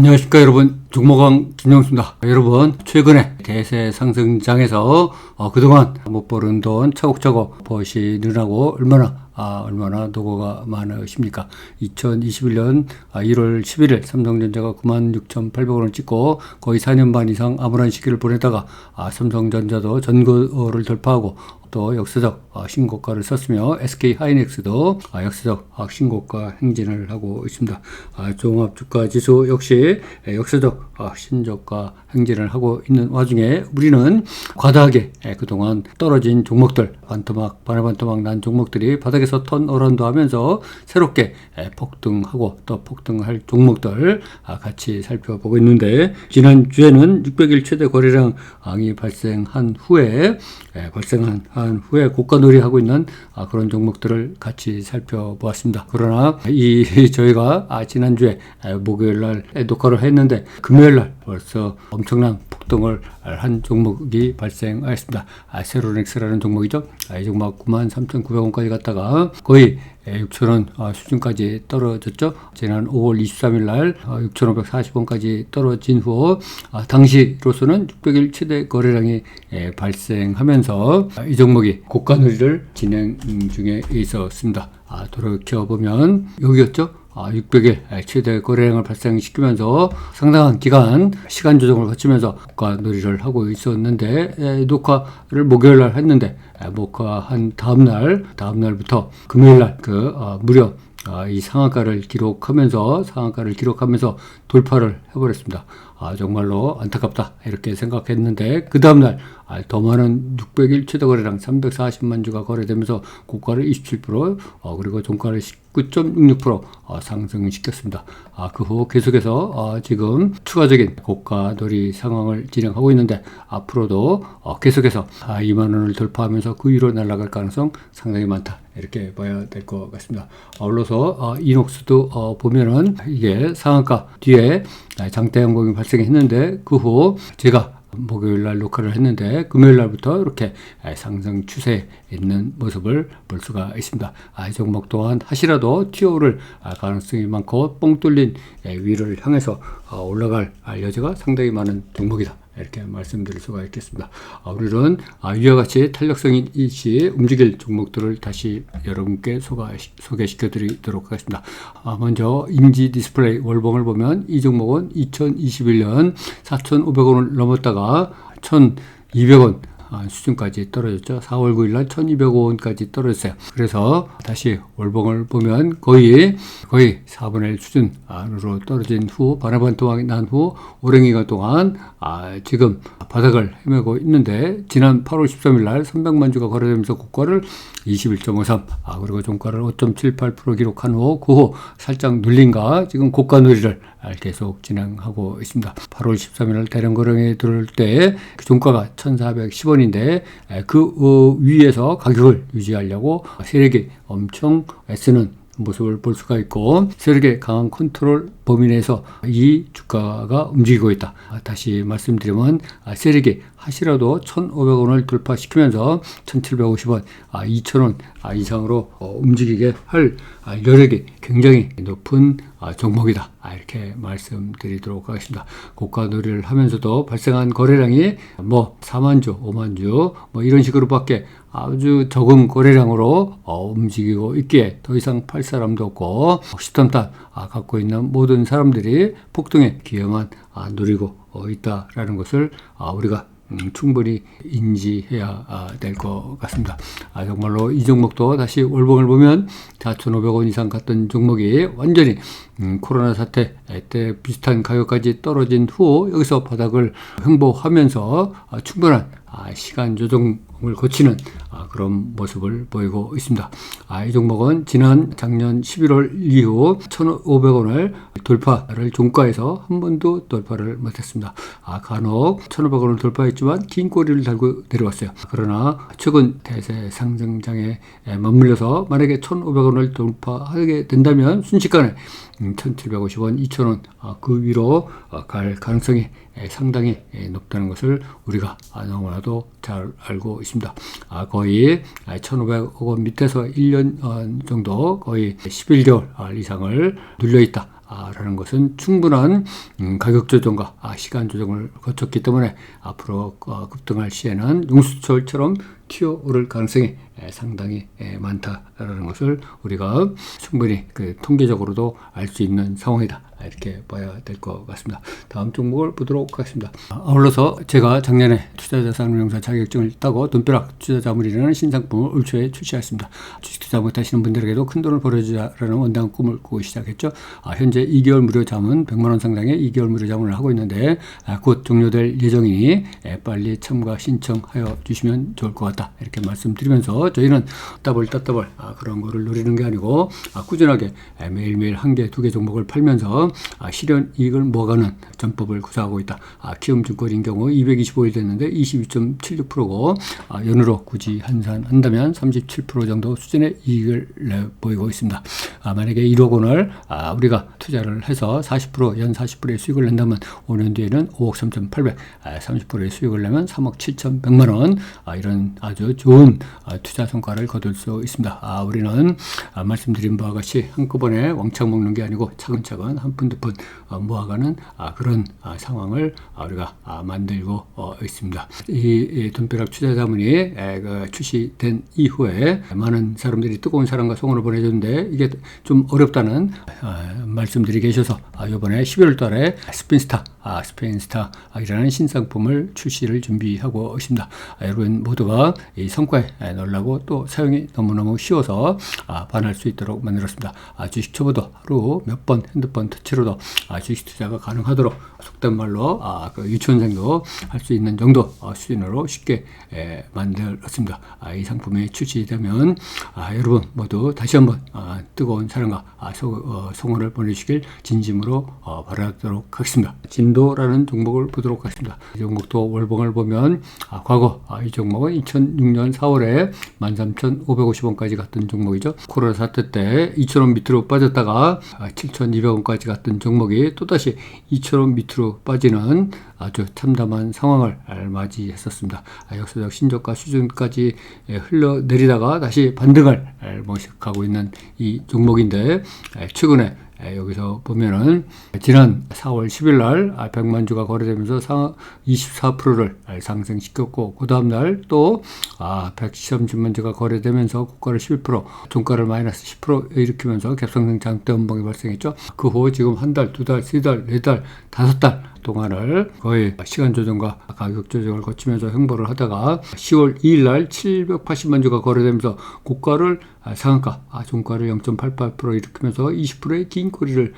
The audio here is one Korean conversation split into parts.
안녕하십니까 여러분. 종목왕 김영수입니다. 여러분 최근에 대세 상승장에서 어, 그동안 못 벌은 돈 차곡차곡 버시느라고 얼마나 아, 얼마나 노고가 많으십니까? 2021년 1월 11일 삼성전자가 96,800원을 찍고 거의 4년 반 이상 암울한 시기를 보내다가 아, 삼성전자도 전고를 돌파하고 또 역사적 어, 신고가를 썼으며 SK 하이닉스도 아, 역사적 어, 신고가 행진을 하고 있습니다. 아, 종합 주가 지수 역시 역사적 어, 신저가 행진을 하고 있는 와중에 우리는 과다하게 그동안 떨어진 종목들 반토막 반해반토막 난 종목들이 바닥에서 턴어런도 하면서 새롭게 폭등하고 또 폭등할 종목들 아, 같이 살펴보고 있는데 지난 주에는 600일 최대 거래량이 발생한 후에 발생한 한 후에 고가놀이 하고 있는 아, 그런 종목들을 같이 살펴보았습니다. 그러나 이 저희가 아, 지난주에 목요일 날 녹화를 했는데 금요일 날 벌써 엄청난 폭등을 한 종목이 발생하였습니다. 아, 세로닉스라는 종목이죠. 이 종목 93,900원까지 갔다가 거의 6,000원 어, 수준까지 떨어졌죠. 지난 5월 23일 날 6,540원까지 어, 떨어진 후 아, 당시로서는 600일 최대 거래량이 발생하면서 이 종목이 고가 놀이를 진행 중에 있었습니다. 아, 돌이켜보면 여기였죠. 600일 아, 최대 거래량을 발생시키면서 상당한 기간 시간 조정을 거치면서 국가 놀이를 하고 있었는데 녹화를 목요일 날 했는데 녹화한 다음 날 다음 날부터 금요일 날그 어, 무려 아, 이 상한가를 기록하면서 상한가를 기록하면서 돌파를 해버렸습니다. 아, 정말로 안타깝다 이렇게 생각했는데 그 다음날 아, 더 많은 600일 최대 거래량 340만 주가 거래되면서 고가를 27% 어, 그리고 종가를 19.66% 어, 상승시켰습니다. 아, 그 후 계속해서 어, 지금 추가적인 고가 놀이 상황을 진행하고 있는데 앞으로도 어, 계속해서 아, 2만 원을 돌파하면서 그 위로 날아갈 가능성 상당히 많다. 이렇게 봐야 될 것 같습니다. 아울러서 어, 이녹스도 어, 보면은 이게 상한가 뒤에 장대 항공이 발생했는데 그 후 제가 목요일 날 녹화를 했는데 금요일 날부터 이렇게 상승 추세에 있는 모습을 볼 수가 있습니다. 아, 이 종목 또한 하시라도 TO를 아, 가능성이 많고 뻥 뚫린 위를 향해서 어, 올라갈 여지가 상당히 많은 종목이다. 이렇게 말씀드릴 수가 있겠습니다. 아, 우리는 아, 위와 같이 탄력성이 있이 움직일 종목들을 다시 여러분께 소개시켜 드리도록 하겠습니다. 아, 먼저 인지 디스플레이 월봉을 보면 이 종목은 2021년 4,500원을 넘었다가 1,200원 아, 수준까지 떨어졌죠. 4월 9일 날 1205원까지 떨어졌어요. 그래서 다시 월봉을 보면 거의 거의 4분의 1 수준 안으로 떨어진 후 바나반 동항이 난후 오랜 기간 동안 아, 지금 바닥을 헤매고 있는데 지난 8월 13일 날 300만 주가 거래되면서 고가를 21.53 아, 그리고 종가를 5.78% 기록한 후 그 후 살짝 눌린가 지금 고가 누리를 계속 진행하고 있습니다. 8월 13일 날 대량 거래에 들어올 때그 종가가 1,410원 인데 그 어, 위에서 가격을 유지하려고 세력이 엄청 애쓰는 모습을 볼 수가 있고 세력의 강한 컨트롤 범위 내에서 이 주가가 움직이고 있다. 다시 말씀드리면 세력이 하시라도 1,500원을 돌파시키면서 1,750원, 2,000원 이상으로 어, 움직이게 할 여력이 굉장히 높은 종목이다. 이렇게 말씀드리도록 하겠습니다. 고가 놀이를 하면서도 발생한 거래량이 뭐 4만 주, 5만 주, 뭐 이런 식으로밖에 아주 적은 거래량으로 어, 움직이고 있기에 더 이상 팔 사람도 없고 10톤단 아, 갖고 있는 모든 사람들이 폭등의 기회만 아, 누리고 어, 있다라는 것을 아, 우리가 음, 충분히 인지해야 아, 될것 같습니다. 아, 정말로 이 종목도 다시 월봉을 보면 4,500원 이상 갔던 종목이 완전히 음, 코로나 사태 때 비슷한 가격까지 떨어진 후 여기서 바닥을 횡보하면서 아, 충분한 아, 시간 조정을 거치는 아, 그런 모습을 보이고 있습니다. 아, 이 종목은 지난 작년 11월 이후 1,500원을 돌파를 종가에서 한 번도 돌파를 못했습니다. 아, 간혹 1,500원을 돌파했지만 긴 꼬리를 달고 내려왔어요. 그러나 최근 대세 상승장에 맞물려서 만약에 1,500원을 돌파하게 된다면 순식간에 1,750원, 음, 2,000원 그 위로 어, 갈 가능성이 상당히 높다는 것을 우리가 너무나도 잘 알고 있습니다. 아, 거의 1,500억 원 밑에서 1년 어, 정도 거의 11개월 이상을 눌려 있다. 있다라는 것은 충분한 음, 가격 조정과 아, 시간 조정을 거쳤기 때문에 앞으로 어, 급등할 시에는 용수철처럼 튀어오를 가능성이 에, 상당히 에, 많다라는 것을 우리가 충분히 그 통계적으로도 알 수 있는 상황이다. 이렇게 봐야 될 것 같습니다. 다음 종목을 보도록 하겠습니다. 아울러서 제가 작년에 투자자산운용사 자격증을 따고 돈벼락 투자자물이라는 신상품을 올 초에 출시했습니다. 주식 투자 못하시는 분들에게도 큰 돈을 벌어주자라는 원당 꿈을 꾸고 시작했죠. 아, 현재 2개월 무료 자문 100만 원 상당의 2개월 무료 자문을 하고 있는데 아, 곧 종료될 예정이니 에, 빨리 참가 신청하여 주시면 좋을 것 같다. 이렇게 말씀드리면서 저희는 따블 따따블 아, 그런 거를 노리는 게 아니고 아, 꾸준하게 에, 매일매일 한 개, 두 개 종목을 팔면서 아, 실현 이익을 모아가는 전법을 구사하고 있다. 아, 키움증권인 경우 225일 됐는데 22.76%고 아, 연으로 굳이 환산한다면 37% 정도 수준의 이익을 내 보이고 있습니다. 아, 만약에 1억 원을 아, 우리가 투자를 해서 40%연 40%의 수익을 낸다면 5년 뒤에는 5억 3,800, 아, 30%의 수익을 내면 3억 7,100만 원 아, 이런 아주 좋은 아, 투자 성과를 거둘 수 있습니다. 아, 우리는 아, 말씀드린 바와 같이 한꺼번에 왕창 먹는 게 아니고 차근차근 한 푼 두푼 어, 모아가는 아, 그런 아, 상황을 아, 우리가 아, 만들고 어, 있습니다. 이, 이 돈벼락 투자자문이 에, 그 출시된 이후에 많은 사람들이 뜨거운 사랑과 소원을 보내줬는데 이게 좀 어렵다는 아, 말씀들이 계셔서 아, 이번에 11월 달에 스핀스타, 아, 스페인스타이라는 신상품을 출시를 준비하고 있습니다. 아, 여러분 모두가 이 성과에 놀라고 또 사용이 너무너무 쉬워서 아, 반할 수 있도록 만들었습니다. 아, 주식 초보도 하루 몇 번 핸드폰 터치로도 아, 주식 투자가 가능하도록 속된 말로 아, 그 유치원생도 할 수 있는 정도 어, 수준으로 쉽게 에, 만들었습니다. 아, 이 상품이 출시되면 아, 여러분 모두 다시 한번 아, 뜨거운 사랑과 어, 성원을 보내주시길 진심으로 어, 바라도록 하겠습니다. 진도라는 종목을 보도록 하겠습니다. 이 종목도 월봉을 보면 아, 과거 아, 이 종목은 2006년 4월에 13,550원까지 갔던 종목이죠. 코로나 사태 때 2,000원 밑으로 빠졌다가 아, 7,200원까지 갔던 종목이 또다시 2,000원 밑으로 빠지는 아주 참담한 상황을 맞이했었습니다. 아, 역사적 신저가 수준까지 예, 흘러 내리다가 다시 반등을 모색하고 있는 이 종목인데 최근에 여기서 보면은 지난 4월 10일 날 100만 주가 거래되면서 24%를 상승시켰고 그 다음 날 또 130만 주가 거래되면서 고가를 11% 종가를 마이너스 10% 일으키면서 갭상승 장대 음봉이 발생했죠. 그 후 지금 한 달, 두 달, 세 달, 네 달, 다섯 달 동안을 거의 시간 조정과 가격 조정을 거치면서 행보를 하다가 10월 2일 날 780만 주가 거래되면서 고가를 상한가, 아, 종가를 0.88% 일으키면서 20%의 긴 꼬리를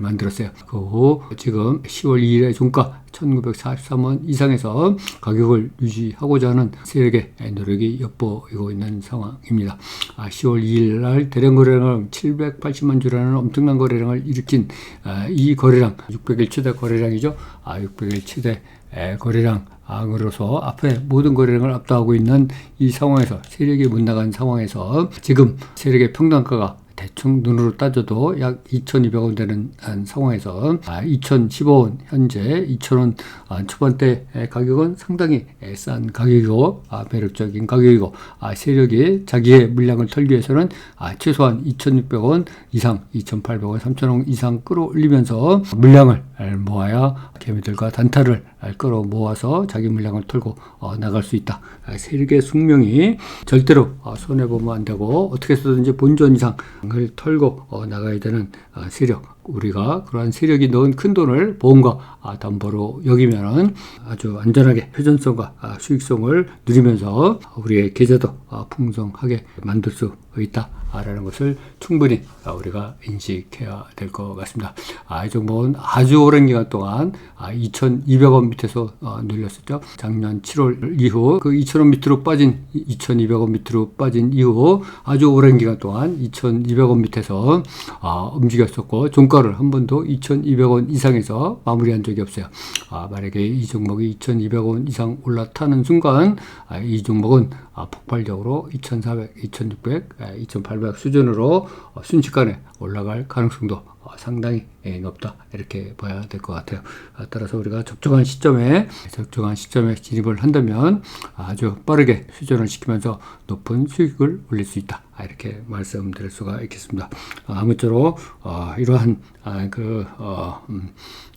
만들었어요. 그 후 지금 10월 2일에 종가 1943원 이상에서 가격을 유지하고자 하는 세력의 노력이 엿보이고 있는 상황입니다. 아, 10월 2일 날 대량 거래량 780만 주라는 엄청난 거래량을 일으킨 아, 이 거래량 600일 최대 거래량 이죠. 아, 600일 최대 거래량 으로서 앞에 모든 거래량을 압도하고 있는 이 상황에서 세력이 못 나간 상황에서 지금 세력의 평단가가 대충 눈으로 따져도 약 2,200원 되는 상황에서 2,015원 아, 현재 2,000원 아, 초반대 가격은 상당히 싼 가격이고 아, 매력적인 가격이고 세력이 자기의 물량을 털기 위해서는 최소한 2,600원 이상 2,800원 3,000원 이상 끌어올리면서 물량을 모아야 개미들과 단타를 끌어 모아서 자기 물량을 털고 어, 나갈 수 있다. 세력의 숙명이 절대로 어, 손해보면 안 되고 어떻게 해서든지 본전 이상 을 털고 어, 나가야 되는 세력 우리가 그러한 세력이 넣은 큰 돈을 보험과 아, 담보로 여기면은 아주 안전하게 회전성과 아, 수익성을 누리면서 우리의 계좌도 아, 풍성하게 만들 수 있다라는 것을 충분히 우리가 인식해야 될 것 같습니다. 이 종목은 아주 오랜 기간 동안 2,200원 밑에서 어, 눌렸었죠. 작년 7월 이후 그 2,000원 밑으로 빠진 2,200원 밑으로 빠진 이후 아주 오랜 기간 동안 2,200원 밑에서 움직였었고 종가 종가를 한 번도 2,200원 이상에서 마무리한 적이 없어요. 아, 만약에 이 종목이 2,200원 이상 올라타는 순간 아, 이 종목은 아, 폭발적으로 2,400, 2,600, 2,800 수준으로 어, 순식간에 올라갈 가능성도 어, 상당히 예, 높다 이렇게 봐야 될 것 같아요. 아, 따라서 우리가 적정한 시점에 적정한 시점에 진입을 한다면 아주 빠르게 수전을 시키면서 높은 수익을 올릴 수 있다. 아, 이렇게 말씀드릴 수가 있겠습니다. 아, 아무쪼록 어, 이러한 아, 그 어, 음,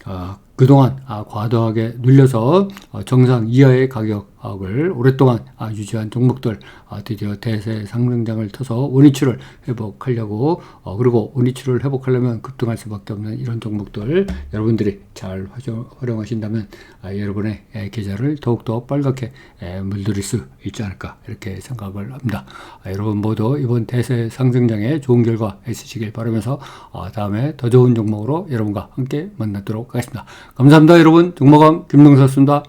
아, 그동안 아, 과도하게 눌려서 어, 정상 이하의 가격을 오랫동안 아, 유지한 종목들 아, 드디어 대세 상승장을 터서 원위치를 회복하려고 어, 그리고 원위치를 회복하려면 급등할 수밖에 없는 이런 종목들 여러분들이 잘 활용, 활용하신다면 아, 여러분의 에, 계좌를 더욱더 빨갛게 에, 물들일 수 있지 않을까 이렇게 생각을 합니다. 아, 여러분 모두 이번 대세 상승장에 좋은 결과 있으시길 바라면서 어, 다음에 더 좋은 종목으로 여러분과 함께 만나도록 하겠습니다. 감사합니다 여러분 종목왕 김동서였습니다.